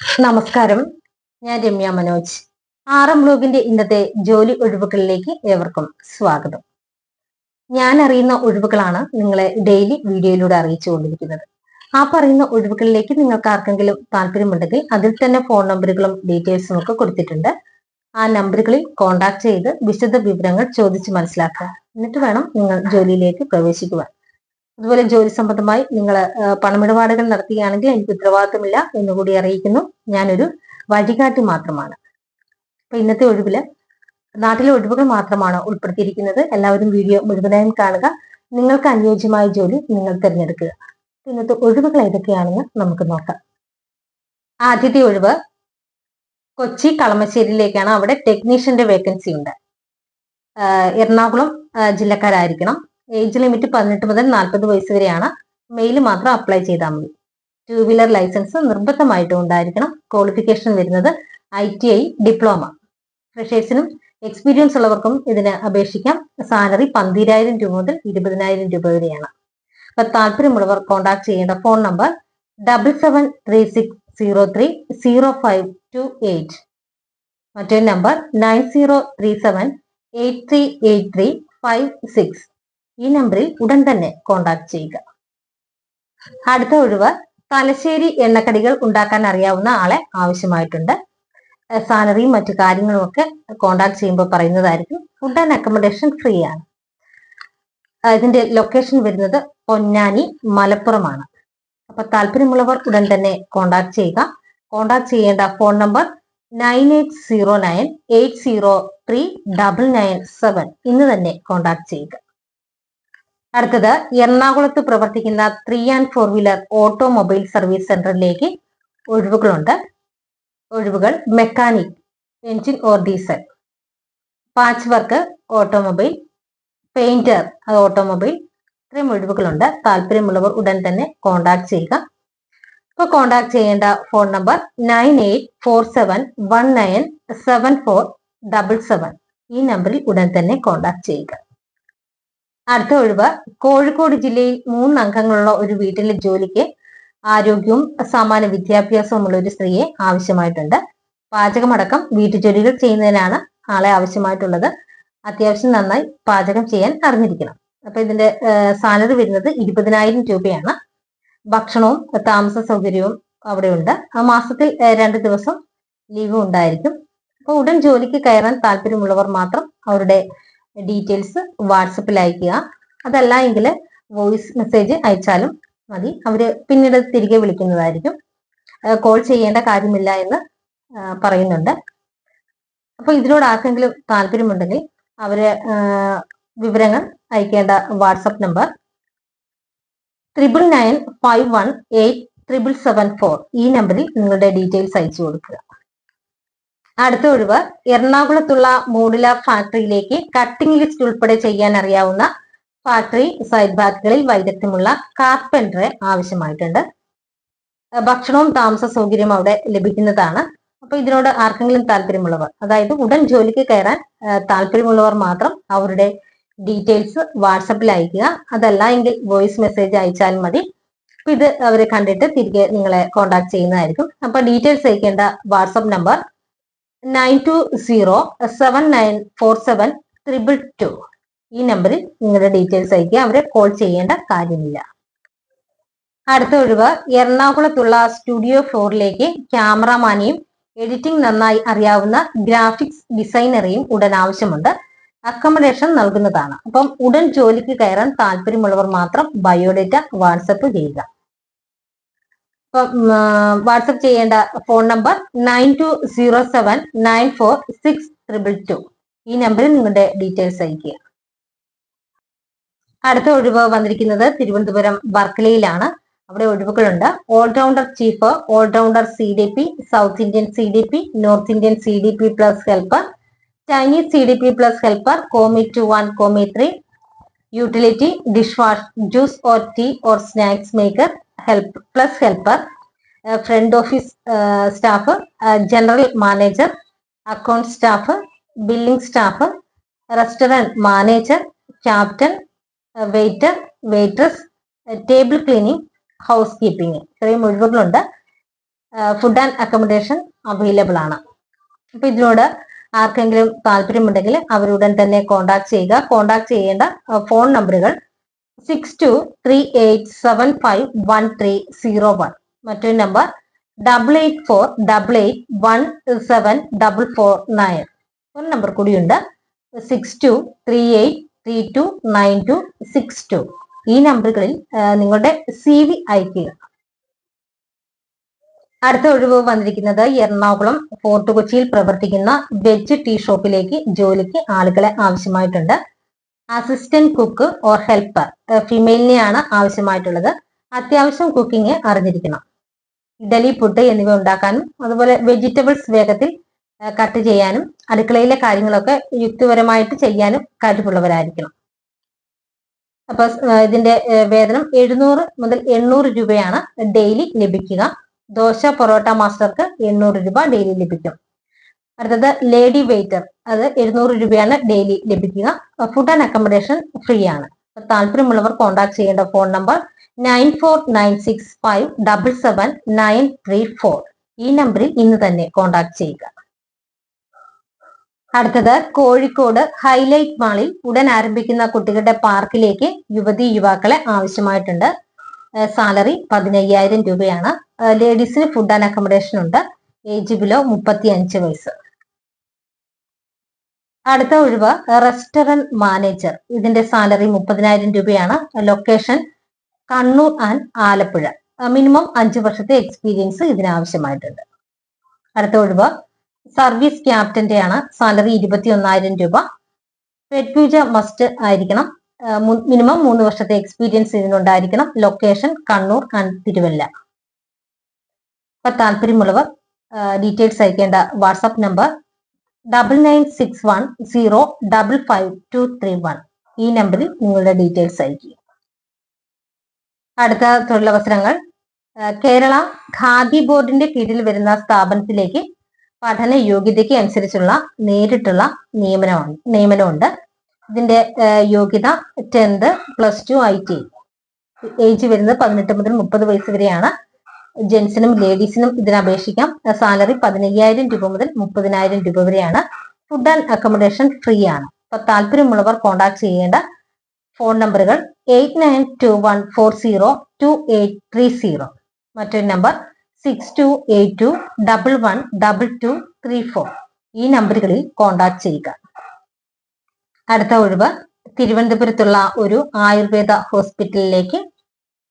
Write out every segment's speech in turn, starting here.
നമസ്കാരം. ഞാൻ രമ്യ മനോജ്. ആറം ബ്ലോഗിന്റെ ഇന്നത്തെ ജോലി ഒഴിവുകളിലേക്ക് ഏവർക്കും സ്വാഗതം. ഞാൻ അറിയുന്ന ഒഴിവുകളാണ് നിങ്ങളെ ഡെയിലി വീഡിയോയിലൂടെ അറിയിച്ചുകൊണ്ടിരിക്കുന്നത് ആ പറയുന്ന ഒഴിവുകളിലേക്ക് നിങ്ങൾക്ക് ആർക്കെങ്കിലും താല്പര്യമുണ്ടെങ്കിൽ അതിൽ തന്നെ ഫോൺ നമ്പറുകളും ഡീറ്റെയിൽസും ഒക്കെ കൊടുത്തിട്ടുണ്ട്. ആ നമ്പറുകളിൽ കോൺടാക്ട് ചെയ്ത് വിശദ വിവരങ്ങൾ ചോദിച്ച് മനസ്സിലാക്കുക. എന്നിട്ട് വേണം നിങ്ങൾ ജോലിയിലേക്ക് പ്രവേശിക്കുവാൻ. അതുപോലെ ജോലി സംബന്ധമായി നിങ്ങൾ പണമിടപാടുകൾ നടത്തുകയാണെങ്കിൽ എനിക്ക് ഉത്തരവാദിത്തമില്ല എന്നുകൂടി അറിയിക്കുന്നു. ഞാനൊരു വഴികാട്ടി മാത്രമാണ്. അപ്പൊ ഇന്നത്തെ ഒഴിവിൽ നാട്ടിലെ ഒഴിവുകൾ മാത്രമാണ് ഉൾപ്പെടുത്തിയിരിക്കുന്നത്. എല്ലാവരും വീഡിയോ മുഴുവനായും കാണുക. നിങ്ങൾക്ക് അനുയോജ്യമായ ജോലി നിങ്ങൾ തിരഞ്ഞെടുക്കുക. ഇന്നത്തെ ഒഴിവുകൾ ഏതൊക്കെയാണെന്ന് നമുക്ക് നോക്കാം. ആദ്യത്തെ ഒഴിവ് കൊച്ചി കളമശ്ശേരിയിലേക്കാണ് അവിടെ ടെക്നീഷ്യന്റെ വേക്കൻസി ഉണ്ട്. എറണാകുളം ജില്ലക്കാരായിരിക്കണം. ഏജ് ലിമിറ്റ് പതിനെട്ട് മുതൽ നാൽപ്പത് വയസ്സ് വരെയാണ്. മെയിൽ മാത്രം അപ്ലൈ ചെയ്താൽ മതി. ടൂ വീലർ ലൈസൻസ് നിർബന്ധമായിട്ടും ഉണ്ടായിരിക്കണം. ക്വാളിഫിക്കേഷൻ വരുന്നത് ഐ ടി ഐ ഡിപ്ലോമ ഫ്രഷേഴ്സിനും എക്സ്പീരിയൻസ് ഉള്ളവർക്കും ഇതിന് അപേക്ഷിക്കാം. സാലറി പന്തിരായിരം രൂപ മുതൽ ഇരുപതിനായിരം രൂപ വരെയാണ്. അപ്പൊ താല്പര്യമുള്ളവർ കോൺടാക്ട് ചെയ്യേണ്ട phone number double seven three six zero three zero five two eight മറ്റൊരു number nine zero three seven eight three eight three five six ഈ നമ്പറിൽ ഉടൻ തന്നെ കോൺടാക്ട് ചെയ്യുക. അടുത്ത ഒഴിവ് തലശ്ശേരി എണ്ണക്കടികൾ ഉണ്ടാക്കാൻ അറിയാവുന്ന ആളെ ആവശ്യമായിട്ടുണ്ട്. സാലറിയും മറ്റു കാര്യങ്ങളും ഒക്കെ കോണ്ടാക്ട് ചെയ്യുമ്പോൾ പറയുന്നതായിരിക്കും. ഫുഡ് ആൻഡ് അക്കോമഡേഷൻ ഫ്രീ ആണ്. ഇതിന്റെ ലൊക്കേഷൻ വരുന്നത് പൊന്നാനി മലപ്പുറമാണ്. അപ്പൊ താല്പര്യമുള്ളവർ ഉടൻ തന്നെ കോണ്ടാക്ട് ചെയ്യുക. കോണ്ടാക്ട് ചെയ്യേണ്ട phone number nine eight zero nine eight zero three double nine seven ഇന്ന് തന്നെ കോണ്ടാക്ട് ചെയ്യുക. അടുത്തത് എറണാകുളത്ത് പ്രവർത്തിക്കുന്ന three and four wheeler automobile service സെന്ററിലേക്ക് ഒഴിവുകളുണ്ട്. ഒഴിവുകൾ mechanic engine or diesel patch work automobile painter അത് ഓട്ടോമൊബൈൽ ഇത്രയും ഒഴിവുകളുണ്ട്. താല്പര്യമുള്ളവർ ഉടൻ തന്നെ കോണ്ടാക്ട് ചെയ്യുക. ഇപ്പോൾ കോണ്ടാക്ട് ചെയ്യേണ്ട phone number nine eight four seven one nine seven four double seven ഈ നമ്പറിൽ ഉടൻ തന്നെ കോണ്ടാക്ട് ചെയ്യുക. അടുത്ത ഒഴിവ്. കോഴിക്കോട് ജില്ലയിൽ മൂന്ന് അംഗങ്ങളുള്ള ഒരു വീട്ടിലെ ജോലിക്ക് ആരോഗ്യവും സമാന വിദ്യാഭ്യാസവുമുള്ള ഒരു സ്ത്രീയെ ആവശ്യമായിട്ടുണ്ട്. പാചകമടക്കം വീട്ടുജോലികൾ ചെയ്യുന്നതിനാണ് ആളെ ആവശ്യമായിട്ടുള്ളത്. അത്യാവശ്യം നന്നായി പാചകം ചെയ്യാൻ അറിഞ്ഞിരിക്കണം. അപ്പൊ ഇതിന്റെ സാലറി വരുന്നത് ഇരുപതിനായിരം രൂപയാണ്. ഭക്ഷണവും താമസ സൗകര്യവും അവിടെയുണ്ട്. ആ മാസത്തിൽ രണ്ട് ദിവസം ലീവ് ഉണ്ടായിരിക്കും. അപ്പൊ ഉടൻ ജോലിക്ക് കയറാൻ താല്പര്യമുള്ളവർ മാത്രം അവരുടെ ഡീറ്റെയിൽസ് വാട്സപ്പിൽ അയക്കുക. അതല്ല എങ്കിൽ വോയിസ് മെസ്സേജ് അയച്ചാലും മതി. അവർ പിന്നീട് തിരികെ വിളിക്കുന്നതായിരിക്കും. കോൾ ചെയ്യേണ്ട കാര്യമില്ല എന്ന് പറയുന്നുണ്ട്. അപ്പോൾ ഇതിനോട് ആർക്കെങ്കിലും താല്പര്യമുണ്ടെങ്കിൽ അവരെ വിവരങ്ങൾ അയക്കേണ്ട WhatsApp number triple nine five one eight triple seven four ഈ നമ്പറിൽ നിങ്ങളുടെ ഡീറ്റെയിൽസ് അയച്ചു കൊടുക്കുക. അടുത്ത ഒഴിവ് എറണാകുളത്തുള്ള മോഡുല ഫാക്ടറിയിലേക്ക് കട്ടിംഗ് ലിസ്റ്റ് ഉൾപ്പെടെ ചെയ്യാൻ അറിയാവുന്ന ഫാക്ടറി സൈഡ് ബാക്കുകളിൽ വൈദഗ്ധ്യമുള്ള കാർപ്പന്ററെ ആവശ്യമായിട്ടുണ്ട്. ഭക്ഷണവും താമസ സൗകര്യവും അവിടെ ലഭിക്കുന്നതാണ്. അപ്പൊ ഇതിനോട് ആർക്കെങ്കിലും താല്പര്യമുള്ളവർ അതായത് ഉടൻ ജോലിക്ക് കയറാൻ താല്പര്യമുള്ളവർ മാത്രം അവരുടെ ഡീറ്റെയിൽസ് വാട്സപ്പിൽ അയക്കുക അതല്ല എങ്കിൽ വോയിസ് മെസ്സേജ് അയച്ചാൽ മതി. ഇത് അവർ കണ്ടിട്ട് തിരികെ നിങ്ങളെ കോൺടാക്ട് ചെയ്യുന്നതായിരിക്കും. അപ്പൊ ഡീറ്റെയിൽസ് അയക്കേണ്ട WhatsApp number nine two zero seven nine four seven triple two ഈ നമ്പറിൽ നിങ്ങളുടെ ഡീറ്റെയിൽസ് അയക്കുക അവരെ കോൾ ചെയ്യേണ്ട കാര്യമില്ല. അടുത്ത ഒഴിവ് എറണാകുളത്തുള്ള സ്റ്റുഡിയോ ഫ്ലോറിലേക്ക് ക്യാമറമാനെയും എഡിറ്റിംഗ് നന്നായി അറിയാവുന്ന ഗ്രാഫിക്സ് ഡിസൈനറെയും ഉടൻ ആവശ്യമുണ്ട്. അക്കോമഡേഷൻ നൽകുന്നതാണ്. അപ്പം ഉടൻ ജോലിക്ക് കയറാൻ താല്പര്യമുള്ളവർ മാത്രം ബയോഡേറ്റ വാട്സപ്പ് ചെയ്യുക. വാട്സപ്പ് ചെയ്യേണ്ട phone number nine two zero seven nine four six triple two. ഈ നമ്പറിൽ നിങ്ങളുടെ ഡീറ്റെയിൽസ് അയക്കുക അടുത്ത ഒഴിവ് വന്നിരിക്കുന്നത് തിരുവനന്തപുരം വർക്കലയിലാണ്. അവിടെ ഒഴിവുകളുണ്ട്. All rounder chief all rounder C D P south Indian C D P north Indian C D P plus helper Chinese C D P plus helper commis two one commis three utility dish wash juice or tea or snacks maker help plus helper front office staff general manager account staff billing staff restaurant manager captain waiter waiters table cleaning house keeping ഇത്രയും ഒഴിവുകളുണ്ട് food and accommodation available ആണ്. അപ്പൊ ഇതിനോട് ആർക്കെങ്കിലും താല്പര്യമുണ്ടെങ്കിൽ അവരുടൻ തന്നെ contact ചെയ്യുക. Contact ചെയ്യേണ്ട ഫോൺ നമ്പറുകൾ six two three eight seven five one three zero one മറ്റൊരു number double eight four double eight one seven double four nine ഒരു നമ്പർ കൂടിയുണ്ട്. Six two three eight three two nine two six two ഈ നമ്പറുകളിൽ നിങ്ങളുടെ C V അയക്കുക അടുത്ത ഒഴിവ് വന്നിരിക്കുന്നത് എറണാകുളം ഫോർട്ട് കൊച്ചിയിൽ പ്രവർത്തിക്കുന്ന വെജ് ടീ ഷോപ്പിലേക്ക് ജോലിക്ക് ആളുകളെ ആവശ്യമായിട്ടുണ്ട്. അസിസ്റ്റന്റ് കുക്ക് ഓർ ഹെൽപ്പർ ഫീമെയിലിനെയാണ് ആവശ്യമായിട്ടുള്ളത്. അത്യാവശ്യം കുക്കിംഗ് അറിഞ്ഞിരിക്കണം. ഇഡലി പുട്ട് എന്നിവ ഉണ്ടാക്കാനും അതുപോലെ വെജിറ്റബിൾസ് വേഗത്തിൽ കട്ട് ചെയ്യാനും അടുക്കളയിലെ കാര്യങ്ങളൊക്കെ യുക്തിപരമായിട്ട് ചെയ്യാനും കഴിവുള്ളവരായിരിക്കണം. അപ്പൊ ഇതിന്റെ വേതനം എഴുന്നൂറ് മുതൽ എണ്ണൂറ് രൂപയാണ് ഡെയിലി ലഭിക്കുക. ദോശ പൊറോട്ട മാസ്റ്റർക്ക് എണ്ണൂറ് രൂപ ഡെയിലി ലഭിക്കും. അടുത്തത് ലേഡി വെയിറ്റർ അത് എഴുന്നൂറ് രൂപയാണ് ഡെയിലി ലഭിക്കുക. ഫുഡ് ആൻഡ് അക്കോമഡേഷൻ ഫ്രീ ആണ്. താല്പര്യമുള്ളവർ കോൺടാക്ട് ചെയ്യേണ്ട phone number nine four nine six five double seven nine three four ഈ നമ്പറിൽ ഇന്ന് തന്നെ കോൺടാക്ട് ചെയ്യുക. അടുത്തത് കോഴിക്കോട് ഹൈലൈറ്റ് മാളിൽ ഉടൻ ആരംഭിക്കുന്ന കുട്ടികളുടെ പാർക്കിലേക്ക് യുവതി യുവാക്കളെ ആവശ്യമായിട്ടുണ്ട്. സാലറി പതിനയ്യായിരം രൂപയാണ്. ലേഡീസിന് ഫുഡ് ആൻഡ് അക്കോമഡേഷൻ ഉണ്ട്. ഏജ് ബിലോ മുപ്പത്തി അഞ്ച് വയസ്സ്. അടുത്ത ഒഴിവ് റെസ്റ്റോറന്റ് മാനേജർ ഇതിന്റെ സാലറി മുപ്പതിനായിരം രൂപയാണ്. Location Kannur and Alappuzha. Minimum അഞ്ച് വർഷത്തെ എക്സ്പീരിയൻസ് ഇതിനാവശ്യമായിട്ടുണ്ട്. അടുത്ത ഒഴിവ് സർവീസ് ക്യാപ്റ്റന്റെ ആണ്. സാലറി ഇരുപത്തി ഒന്നായിരം രൂപ പെറ്റ്പൂജ മസ്റ്റ് ആയിരിക്കണം. മിനിമം മൂന്ന് വർഷത്തെ experience ഇതിനുണ്ടായിരിക്കണം. Location Kannur and Thiruvalla. അപ്പൊ താല്പര്യമുള്ളവർ ഡീറ്റെയിൽസ് അയക്കേണ്ട WhatsApp number double nine six one zero double five two three one ഈ നമ്പറിൽ നിങ്ങളുടെ ഡീറ്റെയിൽസ് അയക്കുക അടുത്ത തൊഴിലവസരങ്ങൾ. കേരള ഖാദി ബോർഡിന്റെ കീഴിൽ വരുന്ന സ്ഥാപനത്തിലേക്ക് പഠന യോഗ്യതയ്ക്ക് അനുസരിച്ചുള്ള നേരിട്ടുള്ള നിയമനമാണ് നിയമനമുണ്ട്. ഇതിന്റെ യോഗ്യത tenth plus two I T. Age വരുന്നത് പതിനെട്ട് മുതൽ മുപ്പത് വയസ്സ് വരെയാണ്. ജെൻസിനും ലേഡീസിനും ഇതിന് അപേക്ഷിക്കാം. സാലറി പതിനയ്യായിരം രൂപ മുതൽ മുപ്പതിനായിരം രൂപ വരെയാണ്. ഫുഡ് ആൻഡ് അക്കോമഡേഷൻ ഫ്രീ ആണ്. അപ്പൊ താല്പര്യമുള്ളവർ കോൺടാക്ട് ചെയ്യേണ്ട ഫോൺ നമ്പറുകൾ eight nine two one four zero two eight three zero. മറ്റൊരു number six two eight two double one double two three four. ഈ നമ്പറുകളിൽ കോൺടാക്ട് ചെയ്യുക. അടുത്ത ഒഴിവ് തിരുവനന്തപുരത്തുള്ള ഒരു ആയുർവേദ ഹോസ്പിറ്റലിലേക്ക്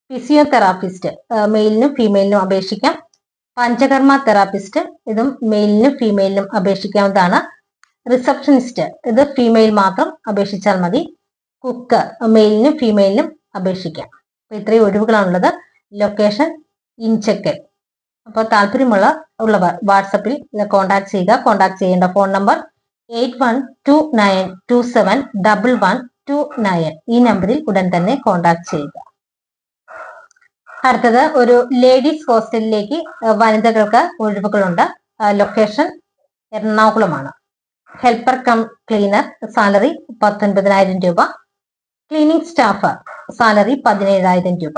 ഫിസിയോതെറാപ്പിസ്റ്റ് മെയിലിനും ഫീമെയിലിനും അപേക്ഷിക്കാം. പഞ്ചകർമ്മ തെറാപ്പിസ്റ്റ് ഇതും മെയിലിനും ഫീമെയിലിനും അപേക്ഷിക്കാവുന്നതാണ്. റിസപ്ഷനിസ്റ്റ് ഇത് ഫീമെയിൽ മാത്രം അപേക്ഷിച്ചാൽ മതി. കുക്ക് മെയിലിനും ഫീമെയിലിനും അപേക്ഷിക്കാം. അപ്പൊ ഇത്രയും ഒഴിവുകളാണുള്ളത്. ലൊക്കേഷൻ ഇൻചക്കൽ അപ്പോൾ താല്പര്യമുള്ള ഉള്ളവർ വാട്സപ്പിൽ കോൺടാക്ട് ചെയ്യുക. കോൺടാക്ട് ചെയ്യേണ്ട phone number eight one two nine two seven double one two nine ഈ നമ്പറിൽ ഉടൻ തന്നെ കോൺടാക്ട് ചെയ്യുക. അടുത്തത് ഒരു ലേഡീസ് ഹോസ്റ്റലിലേക്ക് വനിതകൾക്ക് ഒഴിവുകളുണ്ട്. ലൊക്കേഷൻ എറണാകുളമാണ്. ഹെൽപ്പർ കം ക്ലീനർ സാലറി പത്തൊൻപതിനായിരം രൂപ. ക്ലീനിങ് സ്റ്റാഫ് സാലറി പതിനേഴായിരം രൂപ.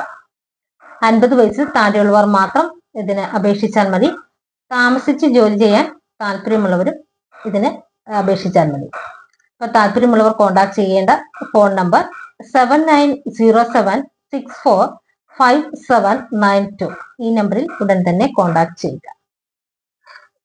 അൻപത് വയസ്സിൽ താഴെയുള്ളവർ മാത്രം ഇതിന് അപേക്ഷിച്ചാൽ മതി. താമസിച്ച് ജോലി ചെയ്യാൻ താല്പര്യമുള്ളവരും ഇതിന് അപേക്ഷിച്ചാൽ മതി. അപ്പൊ താല്പര്യമുള്ളവർ കോൺടാക്ട് ചെയ്യേണ്ട phone number seven nine zero seven six four five seven nine two ഈ നമ്പറിൽ ഉടൻ തന്നെ കോൺടാക്ട് ചെയ്യുക.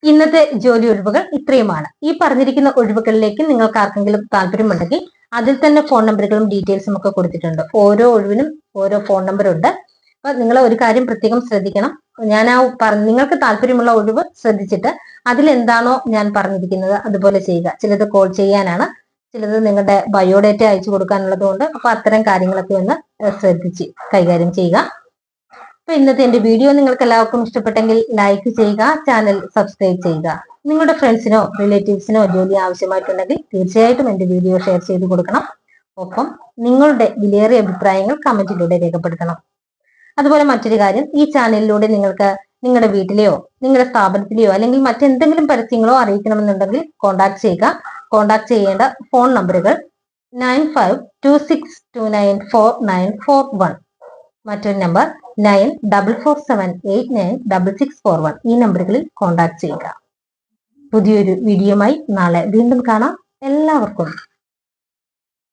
ഇന്നത്തെ ജോലി ഒഴിവുകൾ ഇത്രയുമാണ്. ഈ പറഞ്ഞിരിക്കുന്ന ഒഴിവുകളിലേക്ക് നിങ്ങൾക്ക് ആർക്കെങ്കിലും താല്പര്യമുണ്ടെങ്കിൽ അതിൽ തന്നെ ഫോൺ നമ്പറുകളും ഡീറ്റെയിൽസും ഒക്കെ കൊടുത്തിട്ടുണ്ട്. ഓരോ ഒഴിവിനും ഓരോ ഫോൺ നമ്പർ ഉണ്ട്. അപ്പൊ നിങ്ങൾ ഒരു കാര്യം പ്രത്യേകം ശ്രദ്ധിക്കണം. ഞാൻ ആ നിങ്ങൾക്ക് താല്പര്യമുള്ള ഒഴിവ് ശ്രദ്ധിച്ചിട്ട് അതിൽ എന്താണോ ഞാൻ പറഞ്ഞിരിക്കുന്നത് അതുപോലെ ചെയ്യുക. ചിലത് കോൾ ചെയ്യാനാണ്. ചിലത് നിങ്ങളുടെ ബയോഡേറ്റ അയച്ചു കൊടുക്കാനുള്ളത് കൊണ്ട് അപ്പൊ അത്തരം കാര്യങ്ങളൊക്കെ ഒന്ന് ശ്രദ്ധിച്ച് കൈകാര്യം ചെയ്യുക. അപ്പൊ ഇന്നത്തെ എന്റെ വീഡിയോ നിങ്ങൾക്ക് എല്ലാവർക്കും ഇഷ്ടപ്പെട്ടെങ്കിൽ ലൈക്ക് ചെയ്യുക ചാനൽ സബ്സ്ക്രൈബ് ചെയ്യുക. നിങ്ങളുടെ ഫ്രണ്ട്സിനോ റിലേറ്റീവ്സിനോ ജോലി ആവശ്യമായിട്ടുണ്ടെങ്കിൽ തീർച്ചയായിട്ടും എന്റെ വീഡിയോ ഷെയർ ചെയ്ത് കൊടുക്കണം. ഒപ്പം നിങ്ങളുടെ വിലയേറിയ അഭിപ്രായങ്ങൾ കമന്റിലൂടെ രേഖപ്പെടുത്തണം. അതുപോലെ മറ്റൊരു കാര്യം ഈ ചാനലിലൂടെ നിങ്ങൾക്ക് നിങ്ങളുടെ വീട്ടിലെയോ നിങ്ങളുടെ സ്ഥാപനത്തിലെയോ അല്ലെങ്കിൽ മറ്റെന്തെങ്കിലും പരസ്യങ്ങളോ അറിയിക്കണമെന്നുണ്ടെങ്കിൽ കോൺടാക്ട് ചെയ്യുക. കോൺടാക്ട് ചെയ്യേണ്ട ഫോൺ നമ്പറുകൾ nine five two six two nine four nine four one മറ്റൊരു number nine double four seven eight nine double six four one ഈ നമ്പറുകളിൽ കോൺടാക്ട് ചെയ്യുക. പുതിയൊരു വീഡിയോയുമായി നാളെ വീണ്ടും കാണാം. എല്ലാവർക്കും